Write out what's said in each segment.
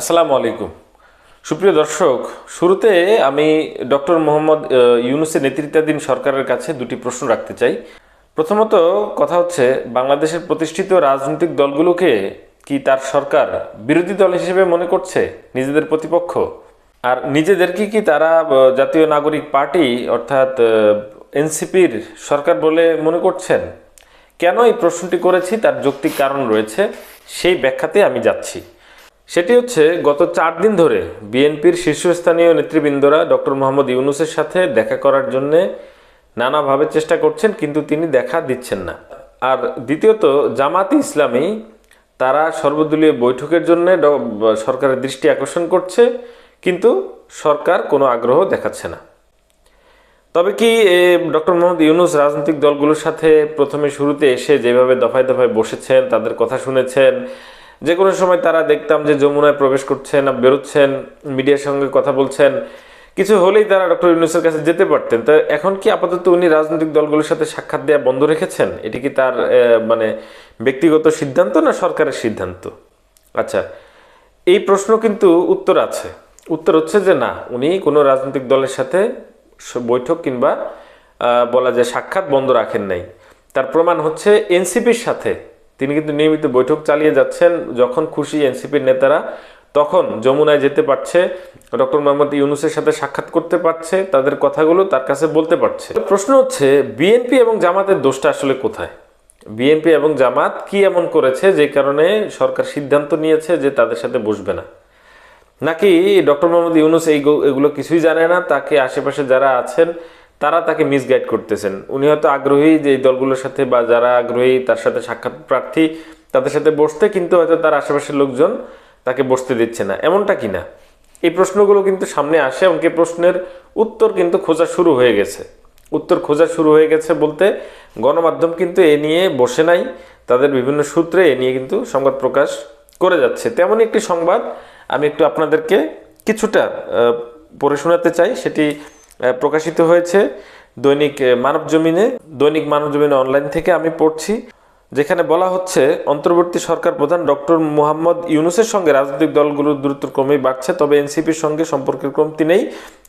আসসালামু আলাইকুম। সুপ্রিয় দর্শক, শুরুতে আমি ডক্টর মোহাম্মদ ইউনুসের নেতৃত্বাধীন সরকারের কাছে দুটি প্রশ্ন রাখতে চাই। প্রথমত কথা হচ্ছে, বাংলাদেশের প্রতিষ্ঠিত রাজনৈতিক দলগুলোকে কি তার সরকার বিরোধী দল হিসেবে মনে করছে, নিজেদের প্রতিপক্ষ? আর নিজেদেরকে কি তারা জাতীয় নাগরিক পার্টি, অর্থাৎ এনসিপির সরকার বলে মনে করছেন? কেন এই প্রশ্নটি করেছি, তার যৌক্তিক কারণ রয়েছে, সেই ব্যাখ্যাতে আমি যাচ্ছি। সেটি হচ্ছে গত চার দিন ধরে বিএনপির শীর্ষস্থানীয় নেতৃবৃন্দরা ডক্টর মোহাম্মদ ইউনুসের সাথে দেখা করার জন্যে নানাভাবে চেষ্টা করছেন, কিন্তু তিনি দেখা দিচ্ছেন না। আর দ্বিতীয়ত, জামাত ইসলামী তারা সর্বদলীয় বৈঠকের জন্য সরকারের দৃষ্টি আকর্ষণ করছে, কিন্তু সরকার কোনো আগ্রহ দেখাচ্ছে না। তবে কি ডক্টর মোহাম্মদ ইউনুস রাজনৈতিক দলগুলোর সাথে প্রথমে শুরুতে এসে যেভাবে দফায় দফায় বসেছেন, তাদের কথা শুনেছেন যে কোনো সময় তারা দেখতাম যে যমুনায় প্রবেশ করছেন বেরোচ্ছেন, মিডিয়ার সঙ্গে কথা বলছেন। কিছু হলেই তারা ডক্টর ইউনুসের কাছে যেতে পারতেন। তা এখন কি আপাতত উনি রাজনৈতিক দলগুলোর সাথে সাক্ষাৎ দেওয়া বন্ধ রেখেছেন? এটি কি তার মানে ব্যক্তিগত সিদ্ধান্ত না সরকারের সিদ্ধান্ত? আচ্ছা এই প্রশ্ন কিন্তু উত্তর আছে। উত্তর হচ্ছে যে না, উনি কোনো রাজনৈতিক দলের সাথে বৈঠক কিংবা বলা যায় সাক্ষাৎ বন্ধ রাখেন নাই। তার প্রমাণ হচ্ছে এনসিপির সাথে তিনি কিন্তু নিয়মিত বৈঠক চালিয়ে যাচ্ছেন। যখন খুশি এনসিপির নেতারা, তখন যমুনায় যেতে পারছে, ডক্টর মোহাম্মদ ইউনুসের সাথে সাক্ষাৎ করতে পারছে, তাদের কথাগুলো তার কাছে বলতে পারছে। প্রশ্ন হচ্ছে, বিএনপি এবং জামাতের দোষটা আসলে কোথায়? বিএনপি এবং জামাত কি এমন করেছে যে কারণে সরকার সিদ্ধান্ত নিয়েছে যে তাদের সাথে বসবে না? নাকি ডক্টর মোহাম্মদ ইউনুস এই এগুলো কিছুই জানে না? তাকে আশেপাশে যারা আছেন তারা তাকে মিসগাইড করতেছেন। উনি হয়তো আগ্রহী যে দলগুলোর সাথে বা যারা আগ্রহী তার সাথে সাক্ষাৎ প্রার্থী তাদের সাথে বসতে, কিন্তু হয়তো তার আশেপাশের লোকজন তাকে বসতে দিচ্ছে না। এমনটা কি না? এই প্রশ্নগুলো কিন্তু সামনে আসে এমনকি প্রশ্নের উত্তর কিন্তু খোঁজা শুরু হয়ে গেছে। উত্তর খোঁজা শুরু হয়ে গেছে বলতে গণমাধ্যম কিন্তু এ নিয়ে বসে নাই। তাদের বিভিন্ন সূত্রে এ নিয়ে কিন্তু সংবাদ প্রকাশ করে যাচ্ছে। তেমনই একটি সংবাদ আমি একটু আপনাদেরকে কিছুটা পড়ে শোনাতে চাই। সেটি প্রকাশিত হয়েছে দৈনিক মানব জমিনে, দৈনিক মানব জমিনে অনলাইন থেকে আমি পড়ছি, যেখানে বলা হচ্ছে, অন্তর্বর্তী সরকার প্রধান ডক্টর মোহাম্মদ ইউনুসের সঙ্গে রাজনৈতিক দলগুলোর দূরত্ব ক্রমেই বাড়ছে, তবে এনসিপির সঙ্গে সম্পর্কের কমতি নেই।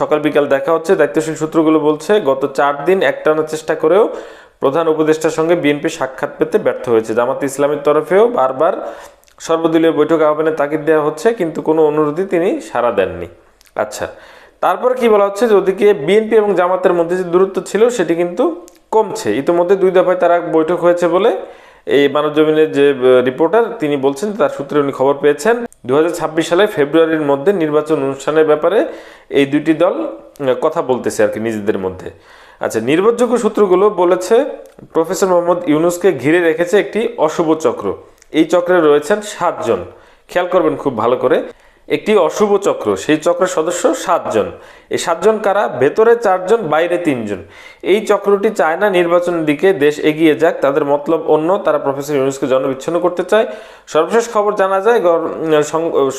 সকাল বিকাল দেখা হচ্ছে, দায়িত্বশীল সূত্রগুলো বলছে, গত চার দিন একটানা চেষ্টা করেও প্রধান উপদেষ্টার সঙ্গে বিএনপি সাক্ষাৎ পেতে ব্যর্থ হয়েছে। জামাত ইসলামের তরফেও বারবার সর্বদলীয় বৈঠক আহ্বানে তাগিদ দেওয়া হচ্ছে, কিন্তু কোনো অনুরোধই তিনি সাড়া দেননি। আচ্ছা তারপরে কি বলা হচ্ছে যে ওদিকে বিএনপি এবং জামাতের মধ্যে যে দূরত্ব ছিল সেটি কিন্তু কমছে। ইতিমধ্যে দুই দফায় তারা বৈঠক হয়েছে বলে এই মানব জমিনের যে রিপোর্টার তিনি বলছেন তার সূত্রে উনি খবর পেয়েছেন। দু হাজার ছাব্বিশ সালে ফেব্রুয়ারির মধ্যে নির্বাচন অনুষ্ঠানের ব্যাপারে এই দুইটি দল কথা বলতেছে আর কি নিজেদের মধ্যে। আচ্ছা নির্ভরযোগ্য সূত্রগুলো বলেছে প্রফেসর মোহাম্মদ ইউনুসকে ঘিরে রেখেছে একটি অশুভ চক্র। এই চক্রে রয়েছেন সাতজন। খেয়াল করবেন খুব ভালো করে। একটি অশুভ চক্র। সেই চক্রের সদস্য সাতজন। এই সাতজন কারা? ভেতরে চারজন, বাইরে তিনজন। এই চক্রটি চায় না নির্বাচনের দিকে দেশ এগিয়ে যাক। তাদের মতলব অন্য। তারা প্রফেসর ইউনুসকে জনবিচ্ছিন্ন করতে চায়। সর্বশেষ খবর জানা যায়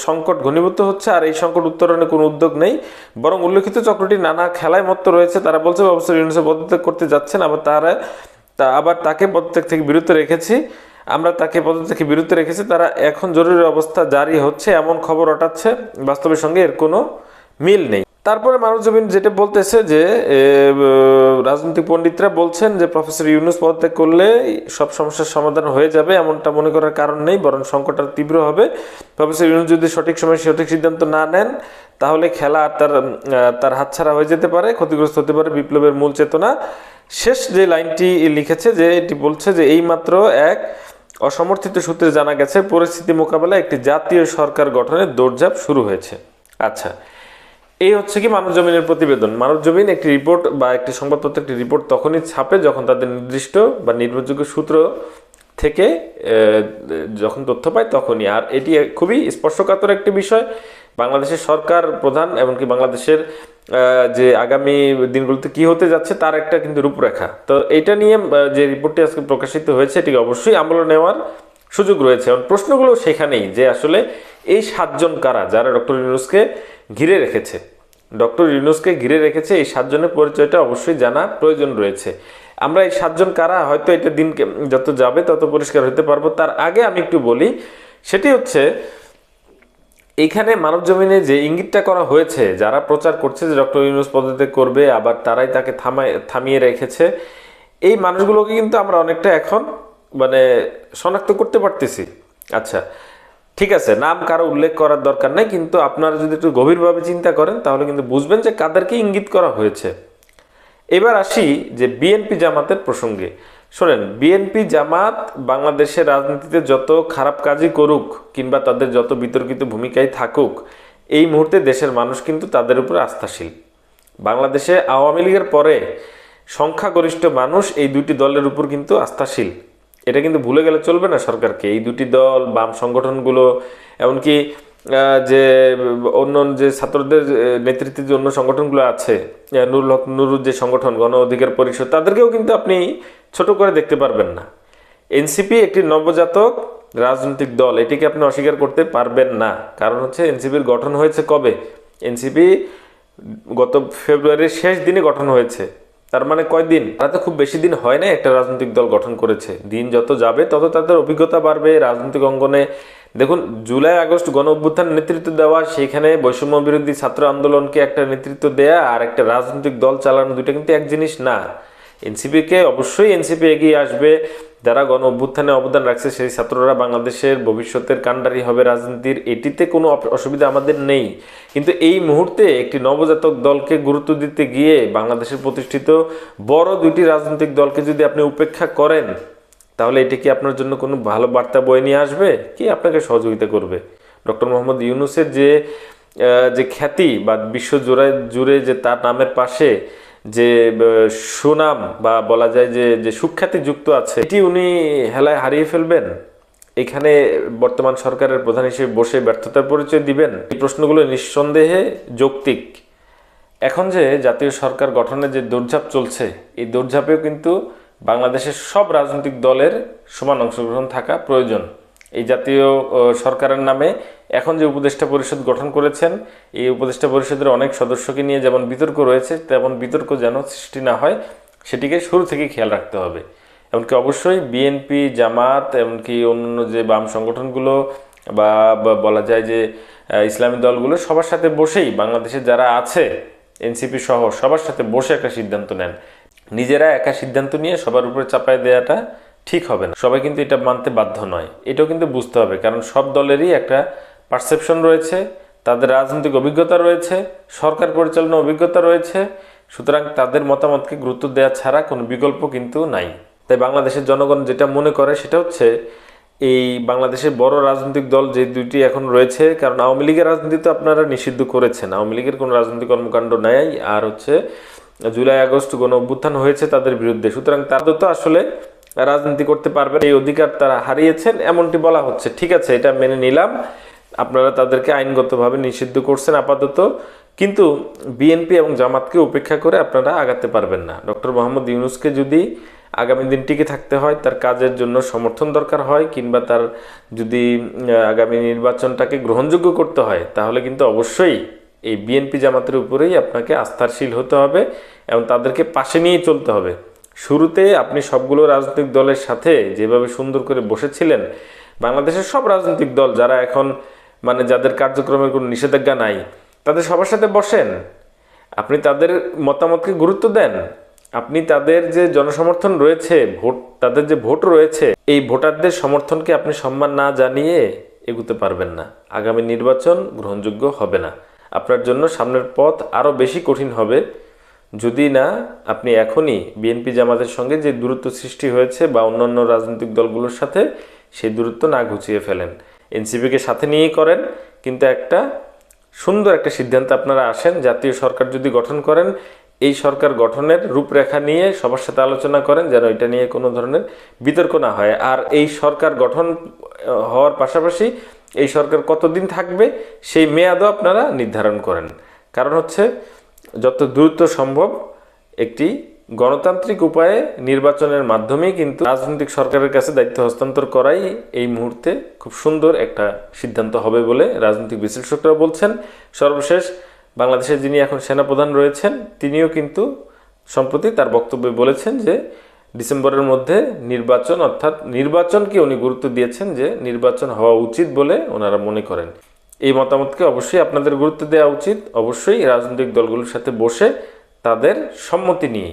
সংকট ঘনীভূত হচ্ছে আর এই সংকট উত্তরণে কোনো উদ্যোগ নেই। বরং উল্লেখিত চক্রটি নানা খেলায় মত্ত রয়েছে। তারা বলছে, প্রফেসর ইউনুসে পদত্যাগ করতে যাচ্ছেন, আবার তারা আবার তাকে পদত্যাগ থেকে বিরত রেখেছি। আমরা তাকে পদত্যাগ থেকে বিরত রেখেছি, তারা এখন জরুরি অবস্থা জারি হচ্ছে, এমন খবর ওঠাচ্ছে, বাস্তবের সঙ্গে এর কোনো মিল নেই। তারপরে মানুষ জমিন যেটা বলতেছে যে রাজনৈতিক পণ্ডিতরা বলছেন যে, প্রফেসর ইউনুস পদত্যাগ করলে সব সমস্যার সমাধান হয়ে যাবে, এমনটা মনে করার কারণ নেই, বরং সংকট আর তীব্র হবে। প্রফেসর ইউনুস যদি সঠিক সময়ে সঠিক সিদ্ধান্ত না নেন, তাহলে খেলা আর তার তার হাতছাড়া হয়ে যেতে পারে, ক্ষতিগ্রস্ত হতে পারে বিপ্লবের মূল চেতনা। শেষ যে লাইনটি লিখেছে যে, এটি বলছে যে, এইমাত্র এক অসমর্থিত সূত্রে জানা গেছে, পরিস্থিতি মোকাবেলায় একটি জাতীয় সরকার গঠনের দৌড়ঝাঁপ শুরু হয়েছে। আচ্ছা এই হচ্ছে কি মানব জমিনের প্রতিবেদন? মানব জমিন একটি রিপোর্ট বা একটি সংবাদপত্র, একটি রিপোর্ট তখনই ছাপে যখন তাদের নির্দিষ্ট বা নির্ভরযোগ্য সূত্র থেকে যখন তথ্য পায় তখনই। আর এটি খুবই স্পর্শকাতর একটি বিষয়। বাংলাদেশের সরকার প্রধান এমনকি বাংলাদেশের যে আগামী দিনগুলোতে কি হতে যাচ্ছে তার একটা কিন্তু রূপরেখা। তো এটা নিয়ে যে রিপোর্টটি আজকে প্রকাশিত হয়েছে এটি অবশ্যই আমল নেওয়ার সুযোগ রয়েছে। এবং প্রশ্নগুলো সেখানেই যে আসলে এই সাতজন কারা, যারা ডক্টর ইউনুসকে ঘিরে রেখেছে? ডক্টর ইউনুসকে ঘিরে রেখেছে এই সাতজনের পরিচয়টা অবশ্যই জানা প্রয়োজন রয়েছে। আমরা এই সাতজন কারা, হয়তো এটা দিনকে যত যাবে তত পরিষ্কার হতে পারব। তার আগে আমি একটু বলি, সেটি হচ্ছে এইখানে মানব জমিনে যে ইঙ্গিতটা করা হয়েছে, যারা প্রচার করছে যে ডক্টর ইউনুস পদত্যাগ করবে, আবার তারাই তাকে থামায়, থামিয়ে রেখেছে, এই মানুষগুলোকে কিন্তু আমরা অনেকটা এখন মানে শনাক্ত করতে পারতেছি। আচ্ছা ঠিক আছে, নাম কারও উল্লেখ করার দরকার নেই, কিন্তু আপনারা যদি একটু গভীরভাবে চিন্তা করেন, তাহলে কিন্তু বুঝবেন যে কাদেরকে ইঙ্গিত করা হয়েছে। এবার আসি যে বিএনপি জামাতের প্রসঙ্গে। শোনেন, বিএনপি, জামাত বাংলাদেশের রাজনীতিতে যত খারাপ কাজই করুক কিংবা তাদের যত বিতর্কিত ভূমিকায় থাকুক, এই মুহূর্তে দেশের মানুষ কিন্তু তাদের উপর আস্থাশীল। বাংলাদেশে আওয়ামী লীগের পরে সংখ্যাগরিষ্ঠ মানুষ এই দুটি দলের উপর কিন্তু আস্থাশীল। এটা কিন্তু ভুলে গেলে চলবে না সরকারকে। এই দুটি দল, বাম সংগঠনগুলো, এমনকি যে অন্য যে ছাত্রদের নেতৃত্বে যে অন্য সংগঠনগুলো আছে নুরুল হক, নুরুর যে সংগঠন, গণ অধিকার পরিষদ, তাদেরকেও কিন্তু আপনি ছোট করে দেখতে পারবেন না। এনসিপি একটি নবজাতক রাজনৈতিক দল, এটিকে আপনি অস্বীকার করতে পারবেন না। কারণ হচ্ছে এনসিপির গঠন হয়েছে কবে? এনসিপি গত ফেব্রুয়ারির শেষ দিনে গঠন হয়েছে। তার মানে কয়দিন? তারা তো খুব বেশি দিন হয় না একটা রাজনৈতিক দল গঠন করেছে। দিন যত যাবে, তত তাদের অভিজ্ঞতা বাড়বে রাজনৈতিক অঙ্গনে। দেখুন, জুলাই, আগস্ট গণ অভ্যুত্থান নেতৃত্ব দেওয়া, সেখানে বৈষম্য বিরোধী ছাত্র আন্দোলনকে একটা নেতৃত্ব দেয়া আর একটা রাজনৈতিক দল চালানো দুইটা কিন্তু এক জিনিস না। এনসিপিকে অবশ্যই এনসিপি এগিয়ে আসবে। যারা গণ অভ্যুত্থানে অবদান রাখছে, সেই ছাত্ররা বাংলাদেশের ভবিষ্যতের কাণ্ডারি হবে রাজনীতির। এটিতে কোনো অসুবিধা আমাদের নেই। কিন্তু এই মুহূর্তে একটি নবজাতক দলকে গুরুত্ব দিতে গিয়ে বাংলাদেশের প্রতিষ্ঠিত বড় দুইটি রাজনৈতিক দলকে যদি আপনি উপেক্ষা করেন, তাহলে এটি কি আপনার জন্য কোনো ভালো বার্তা বয়ে নিয়ে আসবে? কি আপনাকে সহযোগিতা করবে? ডক্টর মোহাম্মদ ইউনুসের যে যে খ্যাতি বা বিশ্ব জোড়ায় জুড়ে যে তার নামের পাশে যে সুনাম বা বলা যায় যে যে সুখ্যাতি যুক্ত আছে, এটি উনি হেলায় হারিয়ে ফেলবেন। এখানে বর্তমান সরকারের প্রধান হিসেবে বসে ব্যর্থতার পরিচয় দিবেন। এই প্রশ্নগুলো নিঃসন্দেহে যৌক্তিক। এখন যে জাতীয় সরকার গঠনের যে দৌড়ঝাঁপ চলছে, এই দৌড়ঝাঁপেও কিন্তু বাংলাদেশের সব রাজনৈতিক দলের সমান অংশগ্রহণ থাকা প্রয়োজন। এই জাতীয় সরকারের নামে এখন যে উপদেষ্টা পরিষদ গঠন করেছেন, এই উপদেষ্টা পরিষদের অনেক সদস্যকে নিয়ে যেমন বিতর্ক রয়েছে, তেমন বিতর্ক যেন সৃষ্টি না হয়, সেটিকে শুরু থেকে খেয়াল রাখতে হবে। এমনকি অবশ্যই বিএনপি, জামাত, এমনকি অন্য যে বাম সংগঠনগুলো বা বলা যায় যে ইসলামী দলগুলো সবার সাথে বসেই বাংলাদেশে যারা আছে, এনসিপি সহ সবার সাথে বসে একটা সিদ্ধান্ত নেন। নিজেরা একা সিদ্ধান্ত নিয়ে সবার উপরে চাপায় দেওয়াটা ঠিক হবে না। সবাই কিন্তু এটা মানতে বাধ্য নয়। এটাও কিন্তু বুঝতে হবে, কারণ সব দলেরই একটা পারসেপশন রয়েছে, তাদের রাজনৈতিক অভিজ্ঞতা রয়েছে, সরকার পরিচালনা অভিজ্ঞতা রয়েছে, সুতরাং তাদের মতামতকে গুরুত্ব দেওয়া ছাড়া কোনো বিকল্প কিন্তু নাই। তাই বাংলাদেশের জনগণ যেটা মনে করে সেটা হচ্ছে, এই বাংলাদেশের বড় রাজনৈতিক দল যে দুইটি এখন রয়েছে, কারণ আওয়ামী লীগের রাজনীতি তো আপনারা নিষিদ্ধ করেছেন। আওয়ামী লীগের কোনো রাজনৈতিক কর্মকাণ্ড নেই, আর হচ্ছে জুলাই আগস্ট গণ অভ্যুত্থান হয়েছে তাদের বিরুদ্ধে। সুতরাং তাদের তো আসলে রাজনীতি করতে পারবেন, এই অধিকার তারা হারিয়েছেন, এমনটি বলা হচ্ছে। ঠিক আছে, এটা মেনে নিলাম। আপনারা তাদেরকে আইনগতভাবে নিষিদ্ধ করছেন আপাতত, কিন্তু বিএনপি এবং জামাতকে উপেক্ষা করে আপনারা আগাতে পারবেন না। ডক্টর মোহাম্মদ ইউনুসকে যদি আগামী দিন টিকে থাকতে হয়, তার কাজের জন্য সমর্থন দরকার হয়, কিংবা তার যদি আগামী নির্বাচনটাকে গ্রহণযোগ্য করতে হয়, তাহলে কিন্তু অবশ্যই এই বিএনপি জামাতের উপরেই আপনাকে আস্থারশীল হতে হবে এবং তাদেরকে পাশে নিয়ে চলতে হবে। শুরুতে আপনি সবগুলো রাজনৈতিক দলের সাথে যেভাবে সুন্দর করে বসেছিলেন, বাংলাদেশের সব রাজনৈতিক দল যারা এখন মানে যাদের কার্যক্রমের কোনো নিষেধাজ্ঞা নাই, তাদের সবার সাথে বসেন। আপনি তাদের মতামতকে গুরুত্ব দেন। আপনি তাদের যে জনসমর্থন রয়েছে, ভোট, তাদের যে ভোট রয়েছে, এই ভোটারদের সমর্থনকে আপনি সম্মান না জানিয়ে এগুতে পারবেন না। আগামী নির্বাচন গ্রহণযোগ্য হবে না। আপনার জন্য সামনের পথ আরও বেশি কঠিন হবে। যদি না, আপনি এখনই বিএনপি জামাতের সঙ্গে যে দূরত্ব সৃষ্টি হয়েছে বা অন্যান্য রাজনৈতিক দলগুলোর সাথে, সেই দূরত্ব না ঘুচিয়ে ফেলেন। এনসিপিকে সাথে নিয়েই করেন, কিন্তু একটা সুন্দর একটা সিদ্ধান্ত আপনারা আসেন। জাতীয় সরকার যদি গঠন করেন, এই সরকার গঠনের রূপরেখা নিয়ে সবার সাথে আলোচনা করেন যেন এটা নিয়ে কোনো ধরনের বিতর্ক না হয়। আর এই সরকার গঠন হওয়ার পাশাপাশি এই সরকার কতদিন থাকবে, সেই মেয়াদও আপনারা নির্ধারণ করেন। কারণ হচ্ছে যত দ্রুত সম্ভব একটি গণতান্ত্রিক উপায়ে নির্বাচনের মাধ্যমেই কিন্তু রাজনৈতিক সরকারের কাছে দায়িত্ব হস্তান্তর করাই এই মুহূর্তে খুব সুন্দর একটা সিদ্ধান্ত হবে বলে রাজনৈতিক বিশ্লেষকরা বলছেন। সর্বশেষ বাংলাদেশের যিনি এখন সেনাপ্রধান রয়েছেন, তিনিও কিন্তু সম্প্রতি তার বক্তব্যে বলেছেন যে ডিসেম্বরের মধ্যে নির্বাচন অর্থাৎ নির্বাচনকে উনি গুরুত্ব দিয়েছেন যে নির্বাচন হওয়া উচিত বলে ওনারা মনে করেন। এই মতামতকে অবশ্যই আপনাদের গুরুত্ব দেওয়া উচিত। অবশ্যই রাজনৈতিক দলগুলোর সাথে বসে তাদের সম্মতি নিয়ে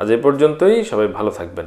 আজ এ পর্যন্তই, সবাই ভালো থাকবেন।